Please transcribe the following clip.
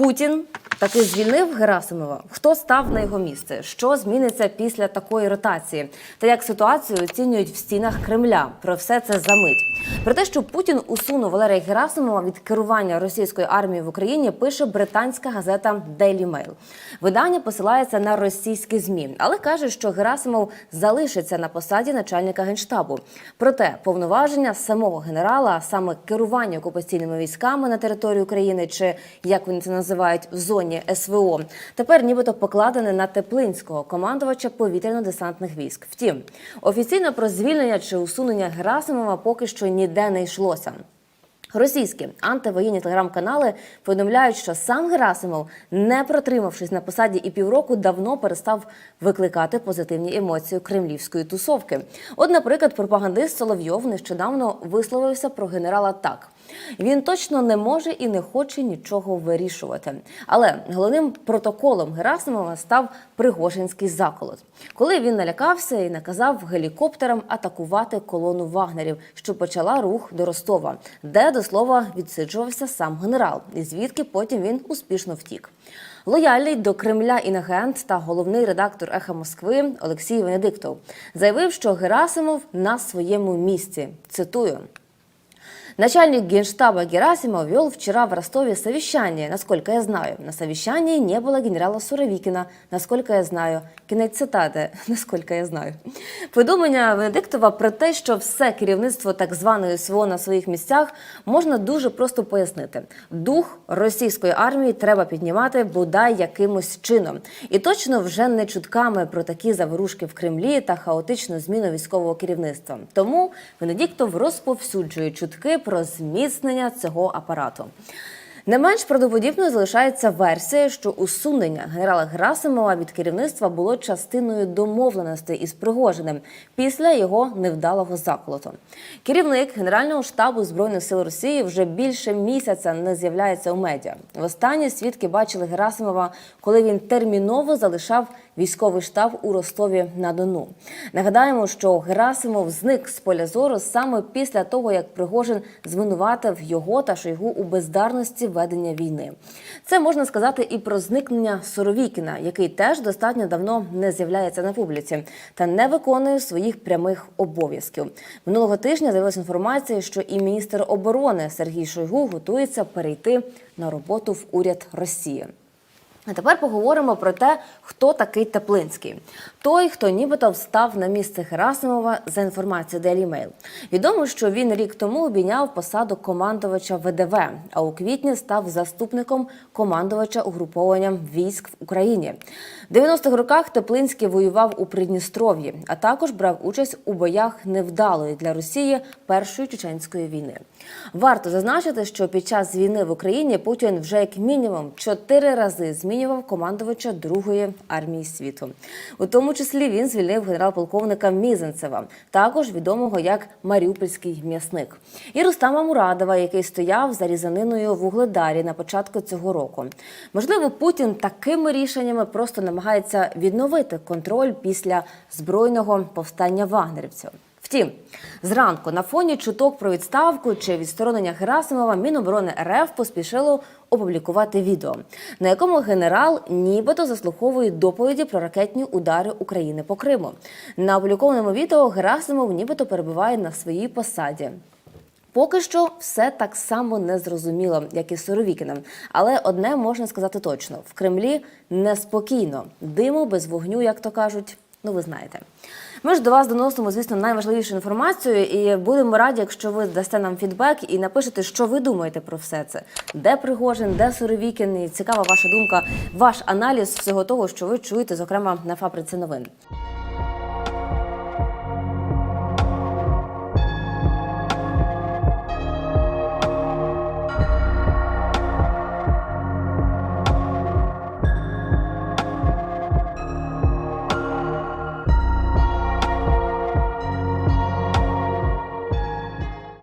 Путін таки звільнив Герасимова. Хто став на його місце? Що зміниться після такої ротації? Та як ситуацію оцінюють в стінах Кремля? Про все це за мить. Про те, що Путін усунув Валерія Герасимова від керування російської армії в Україні, пише британська газета Daily Mail. Видання посилається на російські змі, але каже, що Герасимов залишиться на посаді начальника генштабу. Проте повноваження самого генерала, саме керування окупаційними військами на території України, чи як вони це називають в зоні СВО, тепер нібито покладене на Теплинського, командувача повітряно-десантних військ. Втім, офіційно про звільнення чи усунення Герасимова поки що ніде не йшлося. Російські антивоєнні телеграм-канали повідомляють, що сам Герасимов, не протримавшись на посаді і півроку, давно перестав викликати позитивні емоції кремлівської тусовки. От, наприклад, пропагандист Соловйов нещодавно висловився про генерала так. Він точно не може і не хоче нічого вирішувати. Але головним протоколом Герасимова став Пригожинський заколот, коли він налякався і наказав гелікоптерам атакувати колону вагнерів, що почала рух до Ростова, де до слова відсиджувався сам генерал, і звідки потім він успішно втік. Лояльний до Кремля інагент та головний редактор Еха Москви Олексій Венедиктов заявив, що Герасимов на своєму місці. Цитую. Начальник генштаба Герасимов вел вчера в Ростове совещание, насколько я знаю. На совещании не было генерала Суровикина, насколько я знаю. Кінець цитати, наскільки я знаю. Повідомлення Венедиктова про те, що все керівництво так званої СВО на своїх місцях можна дуже просто пояснити. Дух російської армії треба піднімати бодай якимось чином. І точно вже не чутками про такі заворушки в Кремлі та хаотичну зміну військового керівництва. Тому Венедиктов розповсюджує чутки про зміцнення цього апарату. Не менш правдоподібною залишається версія, що усунення генерала Герасимова від керівництва було частиною домовленостей із Пригожиним після його невдалого заколоту. Керівник Генерального штабу збройних сил Росії вже більше місяця не з'являється у медіа. Востаннє свідки бачили Герасимова, коли він терміново залишав військовий штаб у Ростові на Дону. Нагадаємо, що Герасимов зник з поля зору саме після того, як Пригожин звинуватив його та Шойгу у бездарності ведення війни. Це можна сказати і про зникнення Соровікіна, який теж достатньо давно не з'являється на публіці та не виконує своїх прямих обов'язків. Минулого тижня з'явилася інформація, що і міністр оборони Сергій Шойгу готується перейти на роботу в уряд Росії. А тепер поговоримо про те, хто такий Теплинський. Той, хто нібито встав на місце Герасимова за інформацією Daily Mail. Відомо, що він рік тому обійняв посаду командувача ВДВ, а у квітні став заступником командувача угрупованням військ в Україні. В 90-х роках Теплинський воював у Придністров'ї, а також брав участь у боях невдалої для Росії першої чеченської війни. Варто зазначити, що під час війни в Україні Путін вже як мінімум чотири рази змінював командувача Другої армії світу. У тому числі він звільнив генерал-полковника Мізенцева, також відомого як Маріупольський м'ясник, і Рустама Мурадова, який стояв за різаниною в Угледарі на початку цього року. Можливо, Путін такими рішеннями просто намагається відновити контроль після збройного повстання вагнерівців. Втім, зранку на фоні чуток про відставку чи відсторонення Герасимова Міноборони РФ поспішило опублікувати відео, на якому генерал нібито заслуховує доповіді про ракетні удари України по Криму. На опублікованому відео Герасимов нібито перебуває на своїй посаді. Поки що все так само не зрозуміло, як і з Суровікіним. Але одне можна сказати точно: в Кремлі неспокійно, диму без вогню, як то кажуть. Ну, ви знаєте. Ми ж до вас доносимо, звісно, найважливішу інформацію, і будемо раді, якщо ви дасте нам фідбек і напишете, що ви думаєте про все це. Де Пригожин, де Суровікін, і цікава ваша думка, ваш аналіз всього того, що ви чуєте, зокрема на фабриці новин.